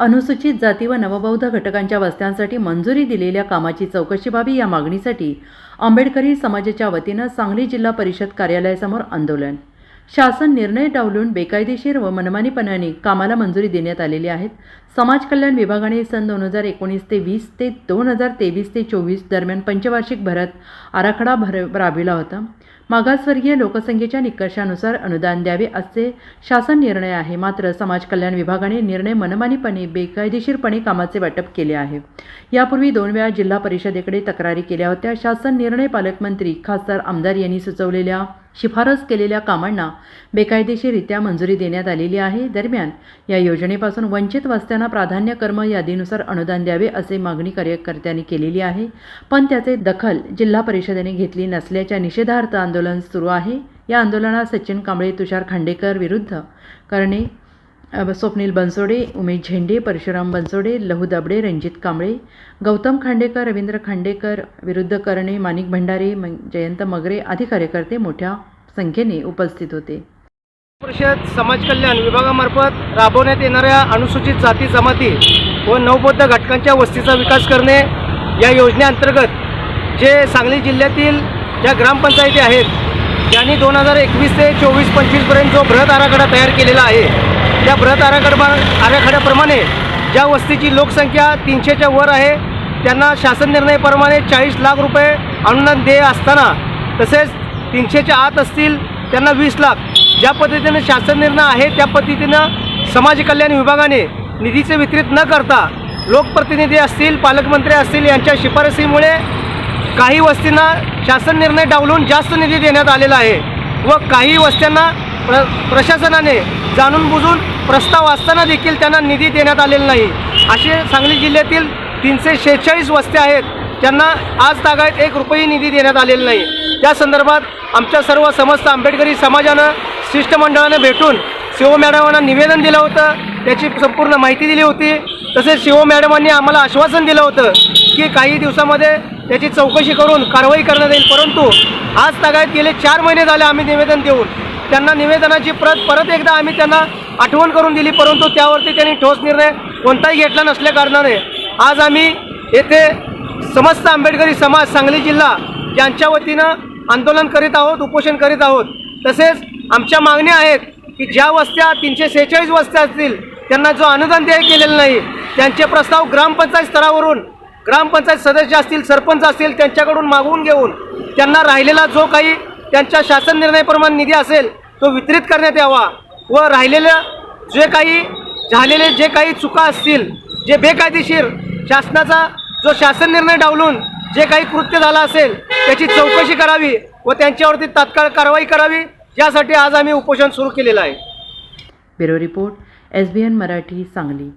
अनुसूचित जाती व नवबौद्ध घटकांच्या वस्त्यांसाठी मंजुरी दिलेल्या कामाची चौकशी व्हावी या मागणीसाठी आंबेडकरी समाजाच्या वतीनं सांगली जिल्हा परिषद कार्यालयासमोर आंदोलन. शासन निर्णय डावलून बेकायदेशीर व मनमानीपणाने कामाला मंजुरी देण्यात आलेली आहेत. समाज कल्याण विभागाने सन दोन हजार एकोणीस ते वीस ते दोन हजार तेवीस ते चोवीस दरम्यान पंचवार्षिक भरत आराखडा भर राबविला होता. मागासवर्गीय लोकसंख्येच्या निकषानुसार अनुदान द्यावे असे शासन निर्णय आहे. मात्र समाज कल्याण विभागाने निर्णय मनमानीपणे बेकायदेशीरपणे कामाचे वाटप केले आहे. यापूर्वी दोन वेळा जिल्हा परिषदेकडे तक्रारी केल्या होत्या. शासन निर्णय पालकमंत्री खासदार आमदार यांनी सुचवलेल्या शिफारस केलेल्या कामांना बेकायदेशीररित्या मंजुरी देण्यात आलेली आहे. दरम्यान या योजनेपासून वंचित वस्त्यांना प्राधान्य कर्म यादीनुसार अनुदान द्यावे असे मागणी कार्यकर्त्यांनी केलेली आहे. पण त्याचे दखल जिल्हा परिषदेने घेतली नसल्याच्या निषेधार्थ आंदोलन सुरू आहे. या आंदोलनात सचिन कांबळे तुषार खांडेकर विरुद्ध करणे स्वप्नील बनसोडे उमेश झेंडे परशुराम बनसोडे लहू दाबडे रणजित कांबळे गौतम खांडेकर रवींद्र खांडेकर विरुद्ध करणे माणिक भंडारे म- जयंत मगरे आदी कार्यकर्ते मोठ्या संख्येने उपस्थित होते. परिषद समाज कल्याण विभागामार्फत राबवण्यात येणाऱ्या अनुसूचित जाती जमाती व नवबौद्ध घटकांच्या वस्तीचा विकास करणे या योजनेअंतर्गत जे सांगली जिल्ह्यातील ज्या ग्रामपंचायती आहेत ज्यांनी दोन हजार एकवीस ते चोवीस पंचवीसपर्यंत जो बृहत आराखडा तयार केलेला आहे त्या बृहत आराखडा आराखड्याप्रमाणे ज्या वस्तीची लोकसंख्या तीनशेच्या वर आहे त्यांना शासन निर्णयाप्रमाणे चाळीस लाख रुपये अनुदान देय असताना तसेच तीनशेच्या आत असतील त्यांना वीस लाख. ज्या पद्धतीने शासन निर्णय आहे त्या पद्धतीनं समाज कल्याण विभागाने निधीचे वितरित न करता लोकप्रतिनिधी असतील पालकमंत्री असतील यांच्या शिफारसीमुळे काही वस्तींना शासन निर्णय डावलून जास्त निधी देण्यात आलेला आहे व काही वस्त्यांना प्र प्रशासनाने जाणून बुजून प्रस्ताव असताना देखील त्यांना निधी देण्यात आलेला नाही. असे सांगली जिल्ह्यातील तीनशे शेहेचाळीस वस्त्या आहेत. त्यांना आज तागायत एक रुपये निधी देण्यात आलेला नाही. त्या संदर्भात आमच्या सर्व समस्त आंबेडकरी समाजानं शिष्टमंडळानं भेटून शिव मॅडमांना निवेदन दिलं होतं. त्याची संपूर्ण माहिती दिली होती. तसेच शिव मॅडमांनी आम्हाला आश्वासन दिलं होतं की काही दिवसामध्ये त्याची चौकशी करून कारवाई करण्यात येईल. परंतु आज तागायत गेले चार महिने झाले आम्ही निवेदन देऊन. त्यांना निवेदनाची प्रत परत एकदा आम्ही त्यांना आठवण करून दिली परंतु त्यावरती त्यांनी ठोस निर्णय कोणताही घेतला नसल्या कारणाने. आज आम्ही येथे समस्त आंबेडकरी समाज सांगली जिल्हा यांच्या वतीनं आंदोलन करीत आहोत उपोषण करीत आहोत. तसेच आमच्या मागण्या आहेत की ज्या वस्त्या तीनशे सेहेचाळीस वस्त्या असतील त्यांना जो अनुदान देय केलेलं नाही त्यांचे प्रस्ताव ग्रामपंचायत स्तरावरून ग्रामपंचायत सदस्य असतील सरपंच असतील त्यांच्याकडून मागवून घेऊन त्यांना राहिलेला जो काही त्यांच्या शासन निर्णयप्रमाण निधी असेल तो वितरित करण्यात यावा. व राहिलेलं जे काही झालेले जे काही चुका असतील जे बेकायदेशीर शासनाचा जो शासन निर्णय डावलून जे काही कृत्य झालं असेल त्याची चौकशी करावी व त्यांच्यावरती तात्काळ कारवाई करावी यासाठी आज आम्ही उपोषण सुरू केलेलं आहे. Bureau report S B N Marathi Sangli.